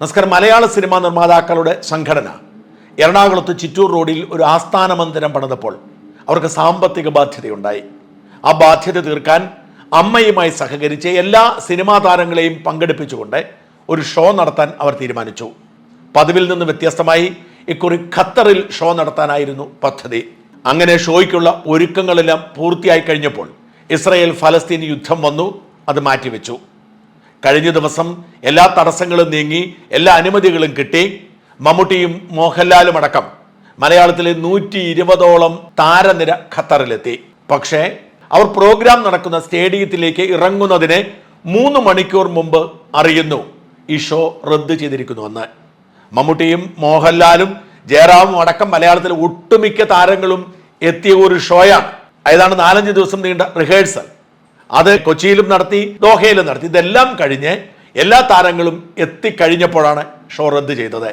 നമസ്കാരം. മലയാള സിനിമാ നിർമ്മാതാക്കളുടെ സംഘടന. എറണാകുളത്ത് ചിറ്റൂർ റോഡിൽ ഒരു ആസ്ഥാന മന്ദിരം പണിതപ്പോൾ അവർക്ക് സാമ്പത്തിക ബാധ്യതയുണ്ടായി. ആ ബാധ്യത തീർക്കാൻ അമ്മയുമായി സഹകരിച്ച് എല്ലാ സിനിമാ താരങ്ങളെയും പങ്കെടുപ്പിച്ചുകൊണ്ട് ഒരു ഷോ നടത്താൻ അവർ തീരുമാനിച്ചു. പതിവിൽ നിന്ന് വ്യത്യസ്തമായി ഇക്കുറി ഖത്തറിൽ ഷോ നടത്താനായിരുന്നു പദ്ധതി. അങ്ങനെ ഷോയ്ക്കുള്ള ഒരുക്കങ്ങളെല്ലാം പൂർത്തിയായി കഴിഞ്ഞപ്പോൾ ഇസ്രയേൽ ഫലസ്തീൻ യുദ്ധം വന്നു അത് മാറ്റിവെച്ചു. കഴിഞ്ഞ ദിവസം എല്ലാ തടസ്സങ്ങളും നീങ്ങി എല്ലാ അനുമതികളും കിട്ടി. മമ്മൂട്ടിയും മോഹൻലാലും അടക്കം മലയാളത്തിലെ നൂറ്റി ഇരുപതോളം താരനിര ഖത്തറിലെത്തി. പക്ഷേ അവർ പ്രോഗ്രാം നടക്കുന്ന സ്റ്റേഡിയത്തിലേക്ക് ഇറങ്ങുന്നതിന് മൂന്ന് മണിക്കൂർ മുമ്പ് അറിയുന്നു ഈ ഷോ റദ്ദ് ചെയ്തിരിക്കുന്നുവെന്ന് മമ്മൂട്ടിയും മോഹൻലാലും ജയറാമും അടക്കം മലയാളത്തിലെ ഒട്ടുമിക്ക താരങ്ങളും എത്തിയ ഒരു ഷോയാണ്. ഏതാണ്ട് നാലഞ്ച് ദിവസം നീണ്ട റിഹേഴ്സൽ. അത് കൊച്ചിയിലും നടത്തി ദോഹയിലും നടത്തി. ഇതെല്ലാം കഴിഞ്ഞ് എല്ലാ താരങ്ങളും എത്തിക്കഴിഞ്ഞപ്പോഴാണ് ഷോ റദ്ദ് ചെയ്തത്.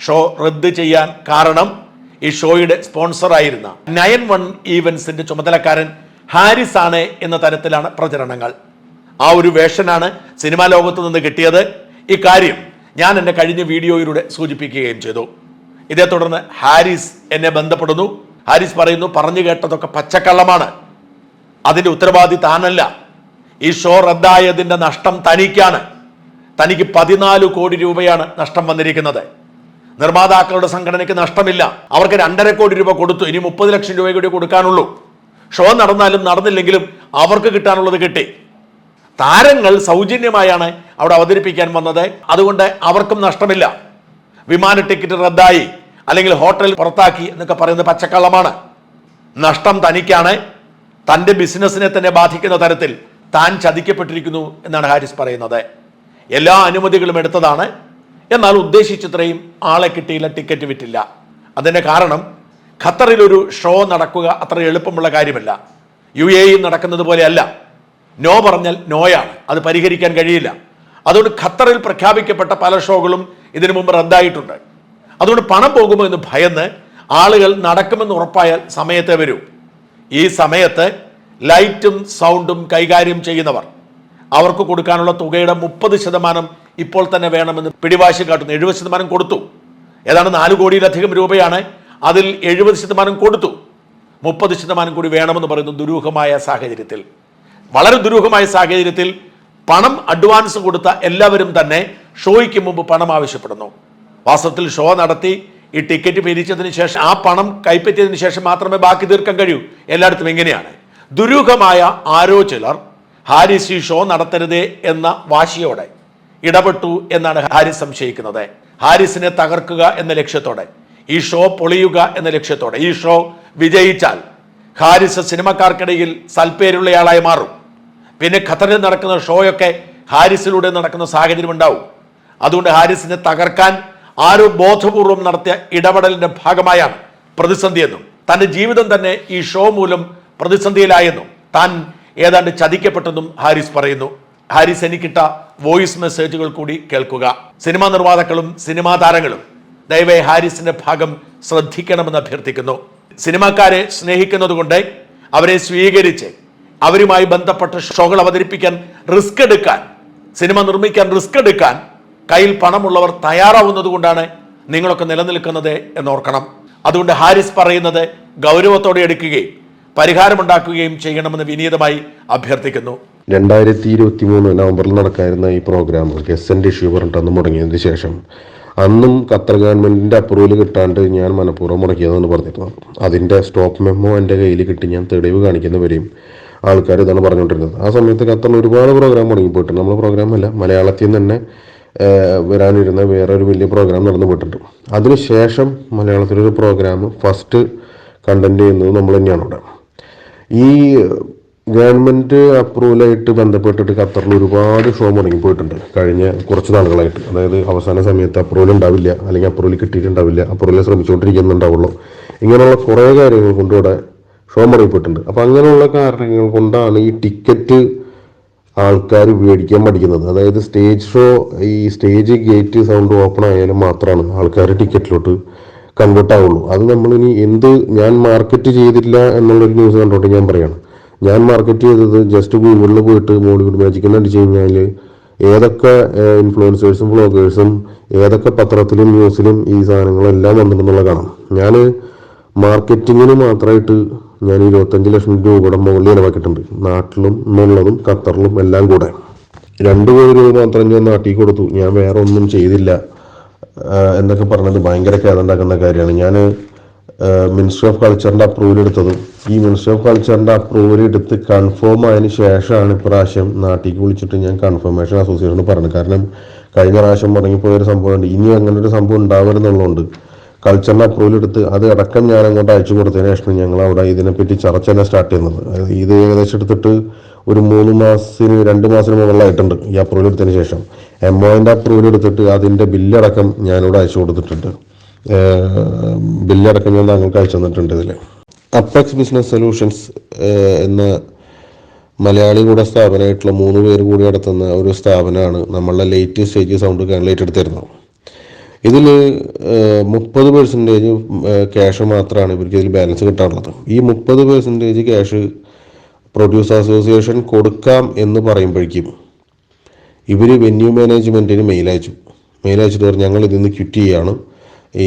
ഷോ റദ്ദ് ചെയ്യാൻ കാരണം ഈ ഷോയുടെ സ്പോൺസറായിരുന്ന നയൻ വൺ ഈവൻസിന്റെ ചുമതലക്കാരൻ ഹാരിസ് ആണ് എന്ന തരത്തിലാണ് പ്രചരണങ്ങൾ. ആ ഒരു വേഷനാണ് സിനിമാ ലോകത്ത് നിന്ന് കിട്ടിയത്. ഇക്കാര്യം ഞാൻ എന്റെ കഴിഞ്ഞ വീഡിയോയിലൂടെ സൂചിപ്പിക്കുകയും ചെയ്തു. ഇതേ തുടർന്ന് ഹാരിസ് എന്നെ ബന്ധപ്പെടുന്നു. ഹാരിസ് പറയുന്നു പറഞ്ഞു കേട്ടതൊക്കെ പച്ചക്കള്ളമാണ്. അതിന്റെ ഉത്തരവാദി താനല്ല. ഈ ഷോ റദ്ദായതിന്റെ നഷ്ടം തനിക്കാണ്. തനിക്ക് പതിനാല് കോടി രൂപയാണ് നഷ്ടം വന്നിരിക്കുന്നത്. നിർമ്മാതാക്കളുടെ സംഘടനയ്ക്ക് നഷ്ടമില്ല. അവർക്ക് രണ്ടര കോടി രൂപ കൊടുത്തു. ഇനി മുപ്പത് ലക്ഷം രൂപ കൂടി കൊടുക്കാനുള്ളൂ. ഷോ നടന്നാലും നടന്നില്ലെങ്കിലും അവർക്ക് കിട്ടാനുള്ളത് കിട്ടി. താരങ്ങൾ സൗജന്യമായാണ് അവിടെ അവതരിപ്പിക്കാൻ വന്നത്. അതുകൊണ്ട് അവർക്കും നഷ്ടമില്ല. വിമാന ടിക്കറ്റ് റദ്ദായി. അല്ലെങ്കിൽ ഹോട്ടൽ പുറത്താക്കി എന്നൊക്കെ പറയുന്നത് പച്ചക്കള്ളമാണ്. നഷ്ടം തനിക്കാണ്. തന്റെ ബിസിനസ്സിനെ തന്നെ ബാധിക്കുന്ന തരത്തിൽ താൻ ചതിക്കപ്പെട്ടിരിക്കുന്നു എന്നാണ് ഹാരിസ് പറയുന്നത്. എല്ലാ അനുമതികളും എടുത്തതാണ്. എന്നാൽ ഉദ്ദേശിച്ചത്രയും ആളെ കിട്ടിയില്ല ടിക്കറ്റ് വിറ്റില്ല. അതിന്റെ കാരണം ഖത്തറിലൊരു ഷോ നടക്കുക അത്ര എളുപ്പമുള്ള കാര്യമല്ല. യു എ നടക്കുന്നത് പോലെയല്ല. നോ പറഞ്ഞാൽ നോയാണ്. അത് പരിഹരിക്കാൻ കഴിയില്ല. അതുകൊണ്ട് ഖത്തറിൽ പ്രഖ്യാപിക്കപ്പെട്ട പല ഷോകളും ഇതിനു മുമ്പ് റദ്ദായിട്ടുണ്ട്. അതുകൊണ്ട് പണം പോകുമോ എന്ന് ഭയന്ന് ആളുകൾ നടക്കുമെന്ന് ഉറപ്പായാൽ സമയത്തെ വരൂ. ഈ സമയത്ത് ലൈറ്റും സൗണ്ടും കൈകാര്യം ചെയ്യുന്നവർ അവർക്ക് കൊടുക്കാനുള്ള തുകയുടെ മുപ്പത് ശതമാനം ഇപ്പോൾ തന്നെ വേണമെന്ന് പിടിവാശി കാട്ടുന്നു. എഴുപത് ശതമാനം കൊടുത്തു. ഏതാണ്ട് നാല് കോടിയിലധികം രൂപയാണ് അതിൽ എഴുപത് ശതമാനം കൊടുത്തു. മുപ്പത് ശതമാനം കൂടി വേണമെന്ന് പറയുന്നു ദുരൂഹമായ സാഹചര്യത്തിൽ. വളരെ ദുരൂഹമായ സാഹചര്യത്തിൽ പണം അഡ്വാൻസ് കൊടുത്ത എല്ലാവരും തന്നെ ഷോയ്ക്ക് മുമ്പ് പണം ആവശ്യപ്പെടുന്നു. വാസ്തവത്തിൽ ഷോ നടത്തി ഈ ടിക്കറ്റ് പിരിച്ചതിന് ശേഷം ആ പണം കൈപ്പറ്റിയതിന് ശേഷം മാത്രമേ ബാക്കി തീർക്കാൻ കഴിയൂ. എല്ലായിടത്തും എങ്ങനെയാണ് ദുരൂഹമായ ആരോ ചിലർ ഹാരിസ് ഈ ഷോ നടത്തരുതേ എന്ന വാശിയോടെ ഇടപെട്ടു എന്നാണ് ഹാരിസ് സംശയിക്കുന്നത്. ഹാരിസിനെ തകർക്കുക എന്ന ലക്ഷ്യത്തോടെ ഈ ഷോ പൊളിയുക എന്ന ലക്ഷ്യത്തോടെ ഈ ഷോ വിജയിച്ചാൽ ഹാരിസ് സിനിമക്കാർക്കിടയിൽ സൽപ്പേരുള്ളയാളായി മാറും. പിന്നെ ഖത്തറിൽ നടക്കുന്ന ഷോയൊക്കെ ഹാരിസിലൂടെ നടക്കുന്ന സാഹചര്യം ഉണ്ടാവും. അതുകൊണ്ട് ഹാരിസിനെ തകർക്കാൻ ആരോ ബോധപൂർവം നടത്തിയ ഇടപെടലിന്റെ ഭാഗമായാണ് പ്രതിസന്ധി എന്നും തന്റെ ജീവിതം തന്നെ ഈ ഷോ മൂലം പ്രതിസന്ധിയിലായെന്നും താൻ ഏതാണ്ട് ചതിക്കപ്പെട്ടെന്നും ഹാരിസ് പറയുന്നു. ഹാരിസ് എനിക്കിട്ട വോയിസ് മെസ്സേജുകൾ കൂടി കേൾക്കുക. സിനിമാ നിർമ്മാതാക്കളും സിനിമാ താരങ്ങളും ദയവായി ഹാരിസിന്റെ ഭാഗം ശ്രദ്ധിക്കണമെന്ന് അഭ്യർത്ഥിക്കുന്നു. സിനിമാക്കാരെ സ്നേഹിക്കുന്നതുകൊണ്ട് അവരെ സ്വീകരിച്ച് അവരുമായി ബന്ധപ്പെട്ട ഷോകൾ അവതരിപ്പിക്കാൻ റിസ്ക് എടുക്കാൻ സിനിമ നിർമ്മിക്കാൻ റിസ്ക് എടുക്കാൻ കയ്യിൽ പണമുള്ളവർ തയ്യാറാവുന്നത് കൊണ്ടാണ് നിങ്ങളൊക്കെ നിലനിൽക്കുന്നത് എന്നോർക്കണം. അതുകൊണ്ട് ഹാരിസ് പറയുന്നത് ഗൗരവത്തോടെ എടുക്കുകയും പരിഹാരമുണ്ടാക്കുകയും ചെയ്യണമെന്ന് വിനീതമായി അഭ്യർത്ഥിക്കുന്നു. രണ്ടായിരത്തി ഇരുപത്തി മൂന്ന് നവംബറിൽ നടക്കായിരുന്ന ഈ പ്രോഗ്രാം ഗസന്റ് ഇഷ്യൂ പറഞ്ഞിട്ടന്ന് മുടങ്ങിയതിന് ശേഷം അന്നും ഖത്തർ ഗവൺമെന്റിന്റെ അപ്രൂവൽ കിട്ടാണ്ട് ഞാൻ മനഃപൂർവം മുടക്കിയതെന്ന് പറഞ്ഞിരുന്നു. അതിന്റെ സ്റ്റോപ്പ് മെമ്മോ എന്റെ കയ്യിൽ കിട്ടി ഞാൻ തെളിവ് കാണിക്കുന്നവരെയും ആൾക്കാർ ഇതാണ് പറഞ്ഞുകൊണ്ടിരുന്നത്. ആ സമയത്ത് ഖത്തറിൽ ഒരുപാട് പ്രോഗ്രാം മുടങ്ങിപ്പോയിട്ടുണ്ട്. പ്രോഗ്രാം അല്ല മലയാളത്തിൽ നിന്ന് തന്നെ വരാനിരുന്ന വേറൊരു വലിയ പ്രോഗ്രാം നടന്നു പോയിട്ടുണ്ട്. അതിനുശേഷം മലയാളത്തിലൊരു പ്രോഗ്രാം ഫസ്റ്റ് കണ്ടന്റ് ചെയ്യുന്നത് നമ്മൾ തന്നെയാണ് അവിടെ ഈ ഗവൺമെന്റ് അപ്രൂവലായിട്ട് ബന്ധപ്പെട്ടിട്ട് ഖത്തറിൽ ഒരുപാട് ഷോ മുടങ്ങിപ്പോയിട്ടുണ്ട്. കഴിഞ്ഞ കുറച്ച് നാളുകളായിട്ട്. അതായത് അവസാന സമയത്ത് അപ്രൂവൽ ഉണ്ടാവില്ല അല്ലെങ്കിൽ അപ്രൂവൽ കിട്ടിയിട്ടുണ്ടാവില്ല അപ്രൂവൽ ശ്രമിച്ചുകൊണ്ടിരിക്കുന്നുണ്ടാവുള്ളൂ. ഇങ്ങനെയുള്ള കുറേ കാര്യങ്ങൾ കൊണ്ടിവിടെ ഷോ മുടങ്ങിപ്പോയിട്ടുണ്ട്. അപ്പോൾ അങ്ങനെയുള്ള കാരണങ്ങൾ കൊണ്ടാണ് ഈ ടിക്കറ്റ് ആൾക്കാർ മേടിക്കാൻ പഠിക്കുന്നത്. അതായത് സ്റ്റേജ് ഷോ ഈ സ്റ്റേജ് ഗേറ്റ് സൗണ്ട് ഓപ്പൺ ആയാലും മാത്രമാണ് ആൾക്കാർ ടിക്കറ്റിലോട്ട് കൺവേർട്ട് ആവുള്ളൂ. അത് നമ്മളിനി എന്ത് ഞാൻ മാർക്കറ്റ് ചെയ്തില്ല എന്നുള്ളൊരു ന്യൂസ് കണ്ടോട്ട് ഞാൻ പറയാണ്. ഞാൻ മാർക്കറ്റ് ചെയ്തത് ജസ്റ്റ് ഗൂഗിളിൽ പോയിട്ട് മോളിവുഡ് മാജിക് എന്ന് അടിച്ചു കഴിഞ്ഞാൽ ഏതൊക്കെ ഇൻഫ്ലുവൻസേഴ്സും ബ്ലോഗേഴ്സും ഏതൊക്കെ പത്രത്തിലും ന്യൂസിലും ഈ സാധനങ്ങളെല്ലാം വന്നിട്ടുണ്ടെന്നുള്ള കാണാം. ഞാൻ മാർക്കറ്റിങ്ങിന് മാത്രമായിട്ട് ഞാൻ ഇരുപത്തഞ്ച് ലക്ഷം രൂപയുടെ മുകളിൽ ചിലവാക്കിയിട്ടുണ്ട്. നാട്ടിലും എന്നുള്ളതും ഖത്തറിലും എല്ലാം കൂടെ. രണ്ട് കോടി രൂപ മാത്രം ഞാൻ നാട്ടിൽ കൊടുത്തു. ഞാൻ വേറെ ഒന്നും ചെയ്തില്ല. എന്നൊക്കെ പറഞ്ഞത് ഭയങ്കര ഖേദമുണ്ടാക്കുന്ന കാര്യമാണ്. ഞാൻ മിനിസ്ട്രി ഓഫ് കൾച്ചറിന്റെ അപ്രൂവൽ എടുത്തതും ഈ മിനിസ്ട്രി ഓഫ് കൾച്ചറിന്റെ അപ്രൂവൽ എടുത്ത് കൺഫേം ആയതിനു ശേഷമാണ് ഇപ്രാവശ്യം നാട്ടിലേക്ക് വിളിച്ചിട്ട് ഞാൻ കൺഫർമേഷൻ അസോസിയേഷന് പറഞ്ഞത്. കാരണം കഴിഞ്ഞ പ്രാവശ്യം മുടങ്ങിപ്പോയൊരു സംഭവമുണ്ട് ഇനി അങ്ങനെ ഒരു സംഭവം ഉണ്ടാവരുന്നുള്ളതുകൊണ്ട് കൾച്ചറിന്റെ അപ്രൂവൽ എടുത്ത് അത് അടക്കം ഞാൻ അങ്ങോട്ട് അയച്ചു കൊടുത്തതിന് ശേഷം ഞങ്ങൾ അവിടെ ഇതിനെപ്പറ്റി ചർച്ച തന്നെ സ്റ്റാർട്ട് ചെയ്യുന്നത്. ഇത് ഏകദേശം എടുത്തിട്ട് ഒരു മൂന്ന് മാസത്തിന് രണ്ട് മാസത്തിന് മുകളിലായിട്ടുണ്ട് ഈ അപ്രൂവൽ എടുത്തതിന് ശേഷം. എം ഒന്റെ അപ്രൂവൽ എടുത്തിട്ട് അതിന്റെ ബില്ലടക്കം ഞാനിവിടെ അയച്ചു കൊടുത്തിട്ടുണ്ട്. ബില്ലടക്കം ഞാൻ താങ്കൾക്ക് അയച്ചു തന്നിട്ടുണ്ട് ഇതിൽ അപ്പെക്സ് ബിസിനസ് സൊല്യൂഷൻസ് എന്ന മലയാളി കൂടെ സ്ഥാപനമായിട്ടുള്ള മൂന്ന് പേര് കൂടി നടത്തുന്ന ഒരു സ്ഥാപനമാണ് നമ്മളുടെ ലേറ്റ് സ്റ്റേജ് സൗണ്ട് കാൻഡിലേറ്റ് എടുത്തിരുന്നത്. ഇതിൽ മുപ്പത് പെർസെന്റേജ് ക്യാഷ് മാത്രമാണ് ഇവർക്ക് ഇതിൽ ബാലൻസ് കിട്ടാനുള്ളത് ഈ മുപ്പത് പെർസെന്റേജ് ക്യാഷ് പ്രൊഡ്യൂസ് അസോസിയേഷൻ കൊടുക്കാം എന്ന് പറയുമ്പോഴേക്കും ഇവർ വെന്യൂ മാനേജ്മെന്റിന് മെയിൽ അയച്ചിട്ട് പറഞ്ഞു ഞങ്ങൾ ഇതിൽ നിന്ന് ക്വിറ്റ് ചെയ്യാണ്. ഈ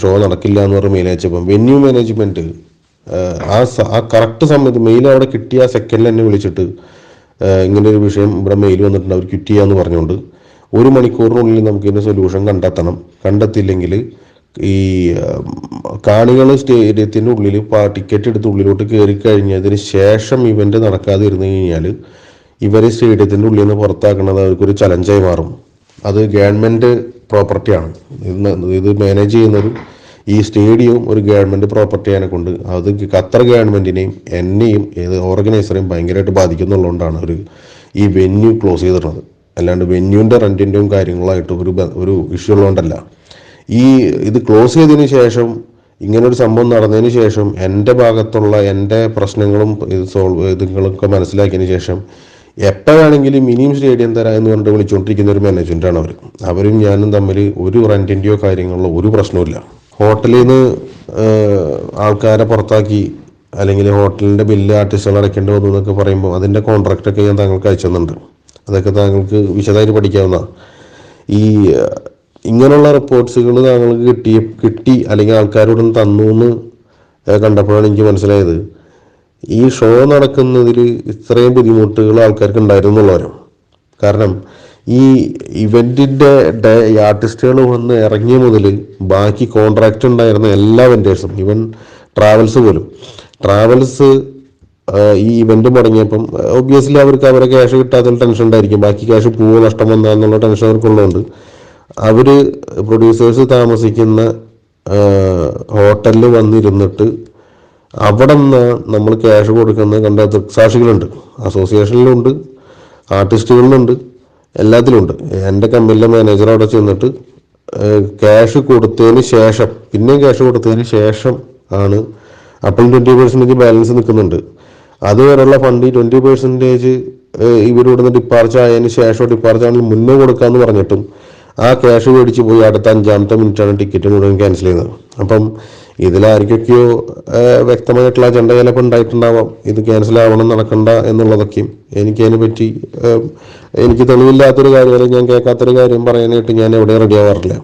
ഷോ നടക്കില്ല എന്ന് പറഞ്ഞ് മെയിൽ അയച്ചപ്പം വെന്യൂ മാനേജ്മെന്റ് ആ ആ കറക്റ്റ് സമയത്ത് മെയിൽ അവിടെ കിട്ടിയ ആ സെക്കൻഡിൽ എന്നെ വിളിച്ചിട്ട് ഇങ്ങനെ ഒരു വിഷയം ഇവിടെ മെയിൽ വന്നിട്ടുണ്ട്. അവർ ക്വിറ്റ് ചെയ്യാമെന്ന് പറഞ്ഞുകൊണ്ട് ഒരു മണിക്കൂറിനുള്ളിൽ നമുക്ക് ഇതിന് സൊല്യൂഷൻ കണ്ടെത്തണം. കണ്ടെത്തിയില്ലെങ്കിൽ ഈ കാണികൾ സ്റ്റേഡിയത്തിന്റെ ഉള്ളിൽ ടിക്കറ്റ് എടുത്ത് ഉള്ളിലോട്ട് കയറി കഴിഞ്ഞതിന് ശേഷം ഇവന്റ് നടക്കാതെ ഇരുന്ന് കഴിഞ്ഞാൽ ഇവരെ സ്റ്റേഡിയത്തിന്റെ ഉള്ളിൽ നിന്ന് പുറത്താക്കുന്നത് അവർക്കൊരു ചലഞ്ചായി മാറും. അത് ഗവൺമെന്റ് പ്രോപ്പർട്ടിയാണ് ഇത് മാനേജ് ചെയ്യുന്നത് ഈ സ്റ്റേഡിയവും ഒരു ഗവൺമെന്റ് പ്രോപ്പർട്ടിയാനെ കൊണ്ട് അത് ഖത്തർ ഗവൺമെന്റിനെയും എന്നെയും ഏത് ഓർഗനൈസറെയും ഭയങ്കരമായിട്ട് ബാധിക്കുന്നുള്ളതുകൊണ്ടാണ് ഒരു ഈ വെന്യൂ ക്ലോസ് ചെയ്തിട്ടുള്ളത്. അല്ലാണ്ട് വെന്യൂന്റെ റെന്റിന്റെയും കാര്യങ്ങളായിട്ട് ഒരു ഒരു ഇഷ്യൂ ഉള്ളതുകൊണ്ടല്ല. ഈ ഇത് ക്ലോസ് ചെയ്തതിന് ശേഷം ഇങ്ങനൊരു സംഭവം നടന്നതിന് ശേഷം എന്റെ ഭാഗത്തുള്ള എന്റെ പ്രശ്നങ്ങളും ഇത് സോൾവ് ഇതുങ്ങളൊക്കെ മനസ്സിലാക്കിയതിന് ശേഷം എപ്പോഴാണെങ്കിലും മിനിമം സ്റ്റേഡിയം തരാം എന്ന് പറഞ്ഞിട്ട് വിളിച്ചുകൊണ്ടിരിക്കുന്ന ഒരു മാനേജ്മെന്റാണ് അവർ അവരും. ഞാനും തമ്മിൽ ഒരു റെന്റിന്റെയോ കാര്യങ്ങളോ ഒരു പ്രശ്നവുമില്ല ഹോട്ടലിൽ നിന്ന് ആൾക്കാരെ പുറത്താക്കി അല്ലെങ്കിൽ ഹോട്ടലിന്റെ ബില്ല് ആർട്ടിസ്റ്റുകൾ അടയ്ക്കേണ്ടി വന്നു എന്നൊക്കെ പറയുമ്പോൾ അതിന്റെ കോൺട്രാക്റ്റൊക്കെ ഞാൻ താങ്കൾക്ക് അയച്ചു തന്നിട്ടുണ്ട്. അതൊക്കെ താങ്കൾക്ക് വിശദമായിട്ട് പഠിക്കാവുന്ന ഈ ഇങ്ങനെയുള്ള റിപ്പോർട്ട്സുകൾ താങ്കൾക്ക് കിട്ടി കിട്ടി അല്ലെങ്കിൽ ആൾക്കാരോട് തന്നു എന്ന് കണ്ടപ്പോഴാണ് എനിക്ക് മനസ്സിലായത്. ഈ ഷോ നടക്കുന്നതിൽ ഇത്രയും ബുദ്ധിമുട്ടുകൾ ആൾക്കാർക്ക് ഉണ്ടായിരുന്നുള്ളവരും. കാരണം ഈ ഇവന്റിന്റെ ഡേ ആർട്ടിസ്റ്റുകൾ വന്ന് ഇറങ്ങിയ മുതൽ ബാക്കി കോൺട്രാക്റ്റ് ഉണ്ടായിരുന്ന എല്ലാ വെൻഡേഴ്സും ഇവൻ ട്രാവൽസ് പോലും. ട്രാവൽസ് ഈ ഇവന്റ് മുടങ്ങിയപ്പം ഒബ്വിയസ്ലി അവർക്ക് അവരെ ക്യാഷ് കിട്ടാത്തതിൽ ടെൻഷൻ ഉണ്ടായിരിക്കും. ബാക്കി ക്യാഷ് പോവോ നഷ്ടം വന്നാൽ എന്നുള്ള ടെൻഷൻ അവർക്കുള്ളതുകൊണ്ട് അവർ പ്രൊഡ്യൂസേഴ്സ് താമസിക്കുന്ന ഹോട്ടലിൽ വന്നിരുന്നിട്ട് അവിടെ നിന്ന് നമ്മൾ ക്യാഷ് കൊടുക്കുന്ന കണ്ട ദൃക്സാക്ഷികളുണ്ട്. അസോസിയേഷനിലുണ്ട് ആർട്ടിസ്റ്റുകളിലുണ്ട് എല്ലാത്തിലുമുണ്ട് എന്റെ കമ്പനിയിലെ മാനേജർ അവിടെ ചെന്നിട്ട് ക്യാഷ് കൊടുത്തതിന് ശേഷം പിന്നെയും ക്യാഷ് കൊടുത്തതിന് ശേഷം ആണ് അപ്പം ട്വന്റി പെർസെന്റേജ് ബാലൻസ് നിൽക്കുന്നുണ്ട്. അതുവരെയുള്ള ഫണ്ട് ഈ ട്വന്റി പെർസെന്റേജ് ഇവരിവിടുന്ന് ഡിപ്പാർച്ച് ആയതിനു ശേഷം ഡിപ്പാർച്ച് ആണെങ്കിൽ മുന്നേ കൊടുക്കാമെന്ന് പറഞ്ഞിട്ടും ആ ക്യാഷ് മേടിച്ച് പോയി അടുത്ത അഞ്ചാമത്തെ മിനിറ്റാണ് ടിക്കറ്റ് മുഴുവൻ ക്യാൻസൽ ചെയ്യുന്നത്. അപ്പം ഇതിലാർക്കൊക്കെയോ വ്യക്തമായിട്ടുള്ള അജണ്ട ചിലപ്പോൾ ഉണ്ടായിട്ടുണ്ടാവാം. ഇത് ക്യാൻസൽ ആവണം നടക്കണ്ട എന്നുള്ളതൊക്കെയും. എനിക്ക് അതിനെ പറ്റി എനിക്ക് തെളിവില്ലാത്തൊരു കാര്യം അല്ലെങ്കിൽ ഞാൻ കേൾക്കാത്തൊരു കാര്യം പറയാനായിട്ട് ഞാൻ എവിടെ റെഡി ആവാറില്ല.